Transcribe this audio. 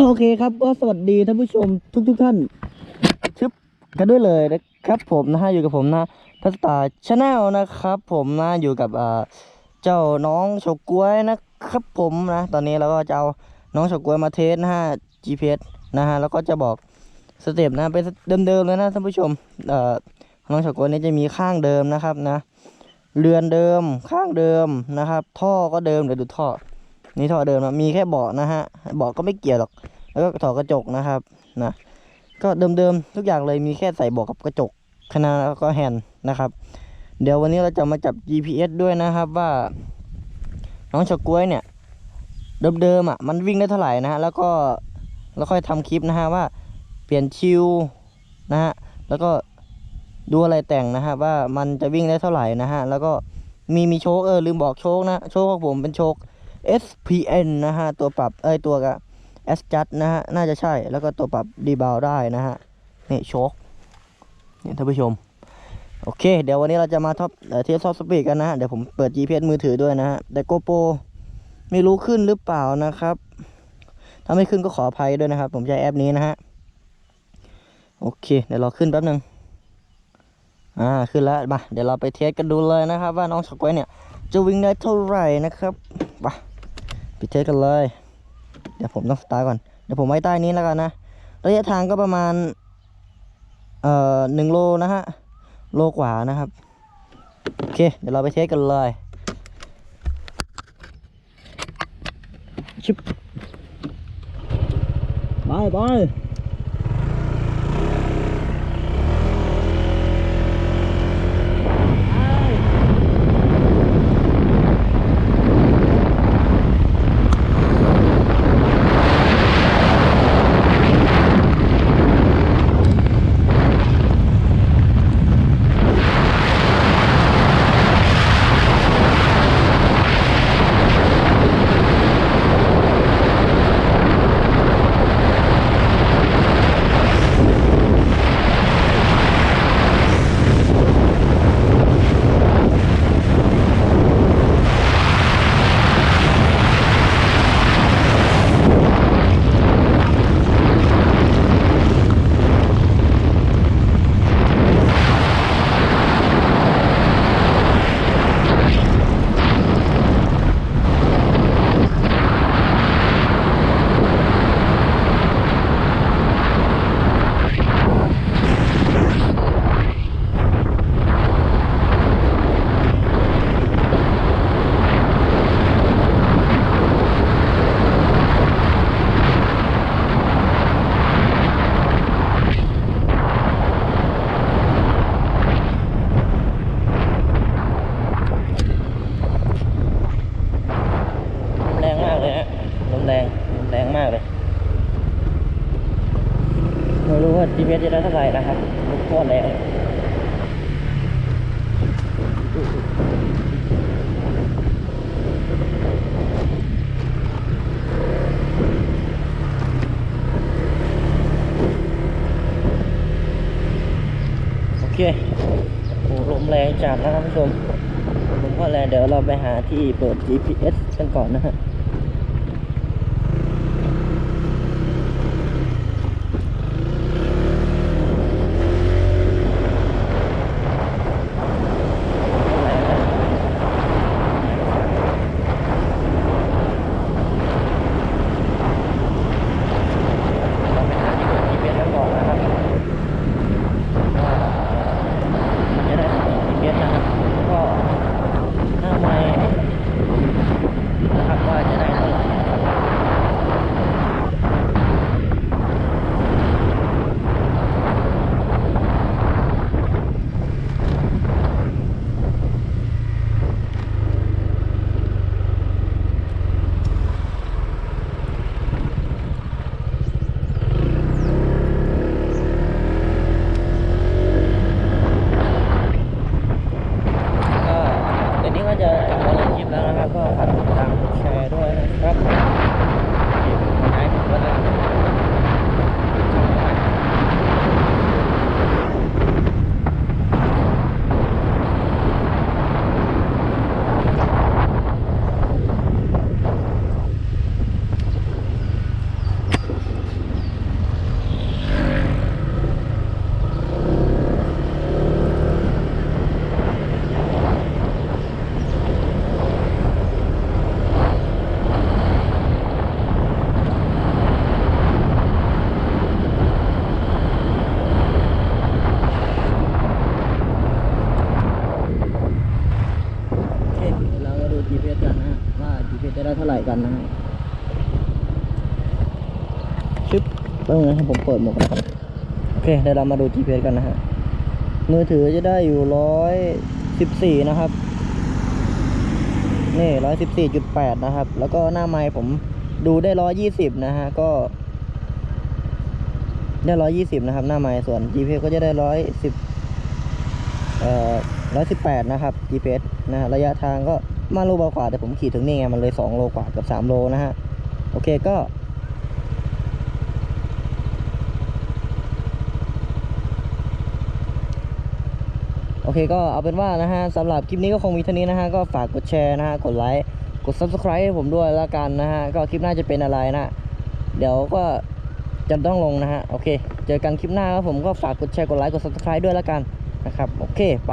โอเคครับก็สวัสดีท่านผู้ชมทุกทุกท่านชึบกันด้วยเลยนะครับผมนะฮะอยู่กับผมนะทัสตาชาแนลนะครับ ผมนะอยู่กับเจ้าน้องเฉาก๊วยนะครับผมนะตอนนี้เราก็จะเอาน้องเฉาก๊วยมาเทสนะฮะ GPS นะฮะแล้วก็จะบอกสเต็ปนะเป็นเดิมๆเลยนะท่านผู้ชมเอ่อน้องเฉาก๊วยนี้จะมีข้างเดิมนะครับนะเรือนเดิมข้างเดิมนะครับ ท่อก็เดิมเดี๋ยวดูท่อ นี่ท่อเดิมนะมีแค่เบาะนะฮะเบาะก็ไม่เกี่ยวหรอก แล้วก็ถอดกระจกนะครับนะก็เดิมๆทุกอย่างเลยมีแค่ใส่เบาะกับกระจกขนาดแล้วก็แฮนด์นะครับ เดี๋ยววันนี้เราจะมาจับ GPS ด้วยนะครับว่า น้องเฉาก๊วยเนี่ย เดิมๆอะมันวิ่งได้เท่าไหร่นะฮะแล้วก็แล้วค่อยทำคลิปนะฮะว่าเปลี่ยนชิวนะฮะแล้วก็ดูอะไรแต่งนะฮะว่ามันจะวิ่งได้เท่าไหร่นะฮะแล้วก็มีมีโชคเออลืมบอกโชคนะโชคของผมเป็นโชค SPN นะฮะ ตัวปรับเอ้ยตัวกะ S j u d นะฮะ น่าจะใช่แล้วก็ตัวปรับดีบาวได้นะฮะ นี่โชคเนี่ยท่านผู้ชม โอเค เดี๋ยววันนี้เราจะมาท็อปเทียบท็อปสปีดกันนะฮะ เดี๋ยวผมเปิด GPS มือถือด้วยนะฮะ แต่ GoPro ไม่รู้ขึ้นหรือเปล่านะครับ ถ้าไม่ขึ้นก็ขออภัยด้วยนะครับ ผมใช้แอปนี้นะฮะ โอเค เดี๋ยวเราขึ้นแป๊บนึงอ่า ขึ้นแล้ว มา เดี๋ยวเราไปเทสกันดูเลยนะครับ ว่าน้องสกวยเนี่ยจะวิ่งได้เท่าไหร่นะครับไป ปิดเทสกันเลย เดี๋ยวผมต้องสตาร์ก่อน เดี๋ยวผมไว้ใต้นี้แล้วกันนะ ระยะทางก็ประมาณ เอ่อหนึ่งโลนะฮะ โลกว่านะครับ โอเค เดี๋ยวเราไปเทสกันเลยชิบไปไป มแรงมากเลยฮะลมแรงลมแรงมากเลยไม่รู้ว่า GPS จะได้เท่าไหร่นะครับลูกโคตรแรงโอเคโอ้ลมแรงจัดนะครับผู้ชมลมก็แรงเดี๋ยวเราไปหาที่เปิด GPS กันก่อนนะฮะ กันนะชึบเพิ่งให้ผมเปิดหมวกนะครับโอเคเดี๋ยวเรามาดู GPS กันนะฮะมือถือจะได้อยู่ร้อยสิบสี่นะครับนี่ร้อยสิบสี่จุดแปดนะครับ แล้วก็หน้าไม้ผมดูได้ร้อยยี่สิบนะฮะก็ ได้ร้อยยี่สิบนะครับ หน้าไม้ส่วน GPS ก็จะได้ร้อยสิบเอ่อร้อยสิบแปดนะครับ GPS นะฮะระยะทางก็ มาโลกว่าแต่ผมขี่ถึงนี่ไงมันเลยสองโลกว่าเกับสามโลนะฮะ โอเคก็ โอเคก็เอาเป็นว่านะฮะสำหรับคลิปนี้ก็คงมีเท่านี้นะฮะ ก็ฝากกดแชร์นะฮะ กดไลค์ กด subscribe ให้ผมด้วยล้วกันนะฮะ ก็คลิปหน้าจะเป็นอะไรนะ เดี๋ยวก็จะต้องลงนะฮะ โอเค เจอกันคลิปหน้าครับผมก็ฝากกดแชร์ กดไลค์ กด subscribe ด้วยล้วกันนะครับ โอเค ไป